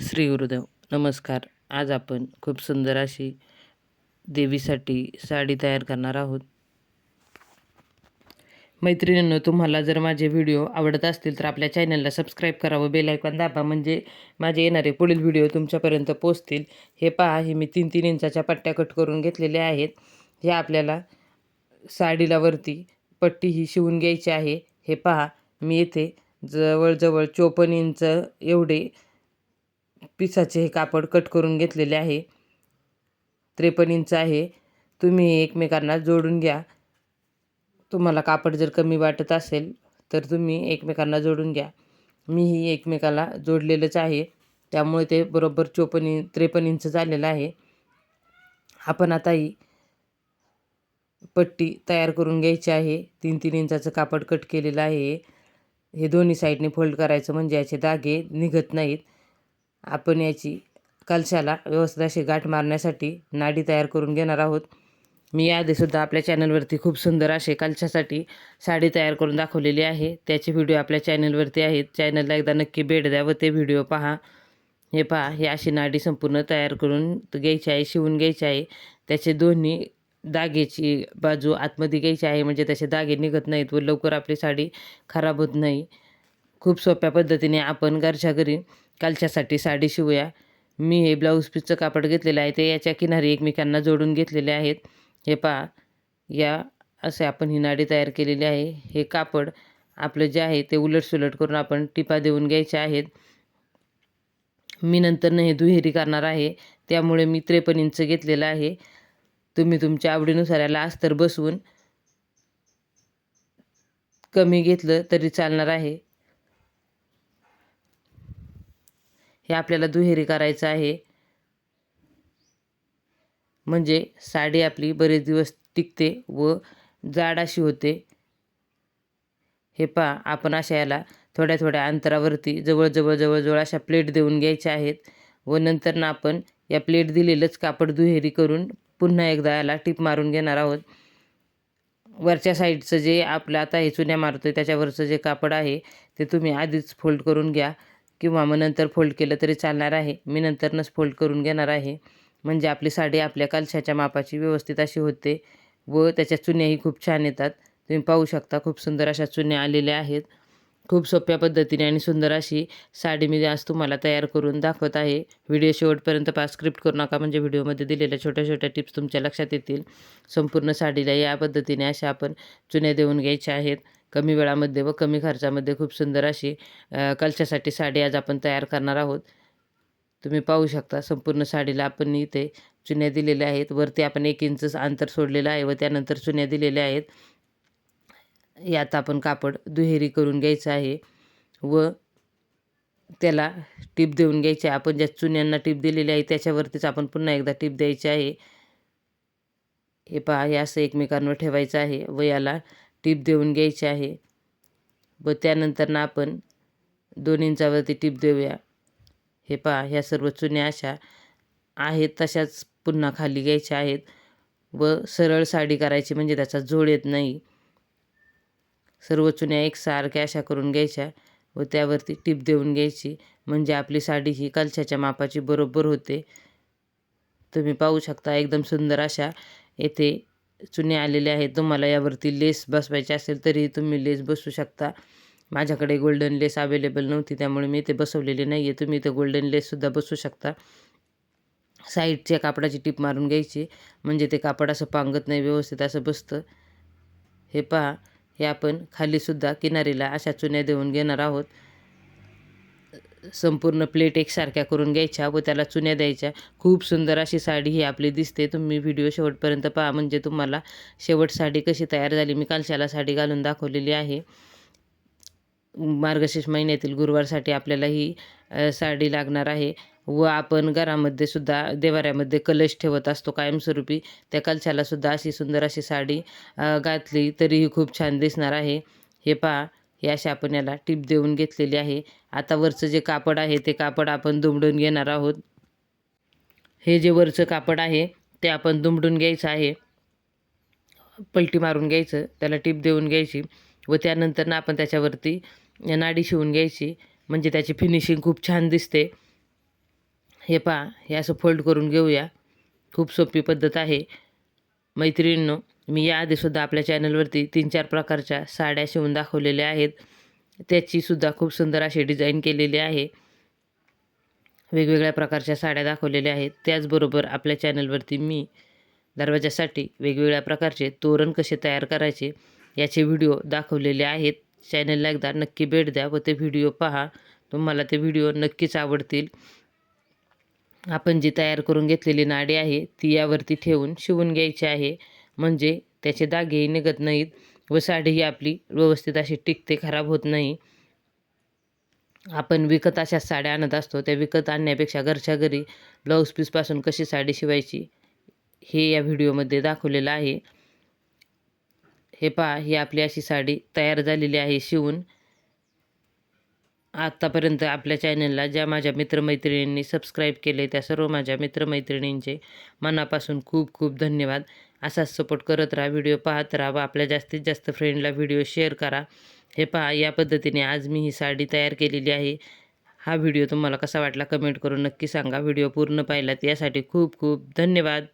श्री गुरुदेव नमस्कार. आज आपण खूप सुंदर अशी देवीसाठी साडी तयार करणार आहोत. मैत्रिणींनो तुम्हाला जर माझे व्हिडिओ आवडत असतील तर आपल्या चॅनलला सबस्क्राईब करावं व बेलायकॉन दाबा. म्हणजे माझे येणारे पुढील व्हिडिओ तुमच्यापर्यंत पोचतील हे पहा हे मी तीन तीन इंचाच्या पट्ट्या कट करून घेतलेल्या आहेत. हे आपल्याला साडीला वरती पट्टी ही शिवून घ्यायची आहे. हे पहा मी येथे जवळजवळ चोपन्न इंच एवढे पिसाचे हे कापड कट करून घेतलेले आहे. त्रेपन्न इंच आहे. तुम्ही एकमेकांना जोडून घ्या. तुम्हाला कापड जर कमी वाटत असेल तर तुम्ही एकमेकांना जोडून घ्या. मीही एकमेकाला जोडलेलंच आहे. त्यामुळे ते बरोबर चोपन्न त्रेपन्न इंच झालेलं आहे. आपण आता ही पट्टी तयार करून घ्यायची आहे. तीन तीन इंचाचं कापड कट केलेलं आहे. हे दोन्ही साईडने फोल्ड करायचं म्हणजे याचे दागे निघत नाहीत. आपण याची कलशाला व्यवस्थित अशी गाठ मारण्यासाठी नाडी तयार करून घेणार आहोत. मी याआधीसुद्धा आपल्या चॅनलवरती खूप सुंदर असे कलशासाठी साडी तयार करून दाखवलेली आहे. त्याचे व्हिडिओ आपल्या चॅनलवरती आहेत. चॅनलला एकदा नक्की भेट द्या व ते व्हिडिओ पहा. हे पहा हे अशी नाडी संपूर्ण तयार करून घ्यायची आहे शिवून घ्यायची आहे. त्याचे दोन्ही दागेची बाजू आतमध्ये घ्यायची आहे. म्हणजे त्याचे दागे निघत नाहीत व लवकर आपली साडी खराब होत नाही. खूप सोप्या पद्धतीने आपण घरच्या घरी कालच्यासाठी साडी शिवूया. मी हे ब्लाऊज पीसचं कापड घेतलेलं आहे. ते याच्या किनारी एकमेकांना जोडून घेतलेले आहेत. हे पहा या असे आपण ही नाडी तयार केलेली आहे. हे कापड आपलं जे आहे ते उलटसुलट करून आपण टिपा देऊन घ्यायचे आहेत. मी नंतरनं हे दुहेरी करणार आहे. त्यामुळे मी त्रेपन्न इंच घेतलेलं आहे. तुम्ही तुमच्या आवडीनुसार याला अस्तर बसवून कमी घेतलं तरी चालणार आहे. हे आपल्याला दुहेरी करायचं आहे. म्हणजे साडी आपली बरेच दिवस टिकते व जाड अशी होते. हे पहा आपण अशा याला थोड्या थोड्या अंतरावरती जवळजवळ जवळजवळ अशा प्लेट देऊन घ्यायच्या आहेत व नंतर ना आपण या प्लेट दिलेलंच कापड दुहेरी करून पुन्हा एकदा याला टीप मारून घेणार आहोत. वरच्या साईडचं जे आपलं आता हे चुन्या मारतो आहे त्याच्यावरचं जे कापड आहे ते तुम्ही आधीच फोल्ड करून घ्या. किंवा मग नंतर फोल्ड केलं तरी चालणार आहे. मी नंतरनंच फोल्ड करून घेणार आहे. म्हणजे आपली साडी आपल्या कलशाच्या मापाची व्यवस्थित अशी होते व त्याच्या चुन्याही खूप छान येतात. तुम्ही पाहू शकता खूप सुंदर अशा चुन्या आलेल्या आहेत. खूप सोप्या पद्धतीने आणि सुंदर अशी साडी मी आज तुम्हाला तयार करून दाखवत आहे. व्हिडिओ शेवटपर्यंत पास स्क्रिप्ट करू नका म्हणजे व्हिडिओमध्ये दिलेल्या छोट्या छोट्या टिप्स तुमच्या लक्षात येतील. संपूर्ण साडीला या पद्धतीने अशा आपण चुन्या देऊन घ्यायच्या आहेत. कमी वेळामध्ये व कमी खर्चामध्ये खूप सुंदर अशी कलशासाठी साडी आज आपण तयार करणार आहोत. तुम्ही पाहू शकता संपूर्ण साडीला आपण इथे चुन्या दिलेल्या आहेत. वरती आपण एक इंच अंतर सोडलेलं आहे व त्यानंतर चुन्या दिलेल्या आहेत. यात आपण कापड दुहेरी करून घ्यायचं आहे व त्याला टीप देऊन घ्यायची आहे. आपण ज्या चुन्यांना टीप दिलेली आहे त्याच्यावरतीच आपण पुन्हा एकदा टीप द्यायची आहे. हे पहा हे असं एकमेकांवर ठेवायचं आहे व याला टीप देऊन घ्यायची आहे. व त्यानंतर ना आपण दोन इंचावरती टीप देऊया. हे पहा ह्या सर्व चुन्या अशा आहेत तशाच पुन्हा खाली घ्यायच्या आहेत. व सरळ साडी करायची म्हणजे त्याचा जोड येत नाही. सर्व चुन्या एकसारख्या अशा करून घ्यायच्या व त्यावरती टीप देऊन घ्यायची. म्हणजे आपली साडी ही कलशाच्या मापाची बरोबर होते. तुम्ही पाहू शकता एकदम सुंदर अशा येथे चुन्या आलेल्या आहेत. तुम्हाला यावरती लेस बसवायची असेल तरीही तुम्ही लेस बसू शकता. माझ्याकडे गोल्डन लेस अवेलेबल नव्हती त्यामुळे मी ते बसवलेले नाही आहे तुम्ही इथे गोल्डन लेससुद्धा बसू शकता. साईडच्या कापडाची टीप मारून घ्यायची. म्हणजे ते कापड असं पांगत नाही व्यवस्थित असं बसतं. हे पहा हे आपण खालीसुद्धा किनारीला अशा चुन्या देऊन घेणार आहोत. संपूर्ण प्लेट एकसारख्या करून घ्यायच्या व त्याला चुन्या द्यायच्या. खूप सुंदर अशी साडी ही आपली दिसते. तुम्ही व्हिडिओ शेवटपर्यंत पहा. म्हणजे तुम्हाला शेवट साडी कशी तयार झाली. मी कालशाला साडी घालून दाखवलेली आहे. मार्गशीर्ष महिन्यातील गुरुवारसाठी आपल्याला ही साडी लागणार आहे. व आपण घरामध्ये सुद्धा देवाऱ्यामध्ये कलश ठेवत असतो कायमस्वरूपी. त्या कलशालासुद्धा अशी सुंदर अशी साडी घातली तरीही खूप छान दिसणार आहे. हे पहा. हे अशा आपण याला टीप देऊन घेतलेली आहे. आता वरचं जे कापड आहे ते कापड आपण दुमडून घेणार आहोत. हे जे वरचं कापड आहे ते आपण दुमडून घ्यायचं आहे. पलटी मारून घ्यायचं त्याला टीप देऊन घ्यायची. व त्यानंतर ना आपण त्याच्यावरती नाडी शिवून घ्यायची. म्हणजे त्याची फिनिशिंग खूप छान दिसते. हे पहा हे असं फोल्ड करून घेऊया. खूप सोपी पद्धत आहे. मैत्रिणींनो मी याआधीसुद्धा आपल्या चॅनलवरती तीन चार प्रकारच्या साड्या शिवून दाखवलेल्या आहेत. त्याचीसुद्धा खूप सुंदर अशी डिझाईन केलेली आहे. वेगवेगळ्या प्रकारच्या साड्या दाखवलेल्या आहेत. त्याचबरोबर आपल्या चॅनलवरती मी दरवाजासाठी वेगवेगळ्या प्रकारचे तोरण कसे तयार करायचे याचे व्हिडिओ दाखवलेले आहेत. चॅनलला एकदा नक्की भेट द्या व ते व्हिडिओ पहा. तुम्हाला ते व्हिडिओ नक्कीच आवडतील. आपण जी तयार करून घेतलेली नाडी आहे ती यावरती ठेवून शिवून घ्यायची आहे. म्हणजे त्याचे दागेही निघत नाहीत व साडीही आपली व्यवस्थित अशी टिकते खराब होत नाही. आपण विकत अशा साड्या आणत असतो त्या विकत आणण्यापेक्षा घरच्या घरी ब्लाऊज पीसपासून कशी साडी शिवायची हे या व्हिडिओमध्ये दाखवलेलं आहे. हे पहा ही आपली अशी साडी तयार झालेली आहे शिवून. आत्तापर्यंत आपल्या चॅनलला ज्या माझ्या मित्रमैत्रिणींनी सबस्क्राईब केले त्या सर्व माझ्या मित्रमैत्रिणींचे मनापासून खूप खूप धन्यवाद. असाच सपोर्ट करत राहा व्हिडिओ पाहत राहा व आपल्या जास्तीत जास्त फ्रेंडला व्हिडिओ शेअर करा. हे पहा या पद्धतीने आज मी ही साडी तयार केलेली आहे. हा व्हिडिओ तुम्हाला कसा वाटला कमेंट करून नक्की सांगा. व्हिडिओ पूर्ण पाहिलात यासाठी खूप खूप धन्यवाद.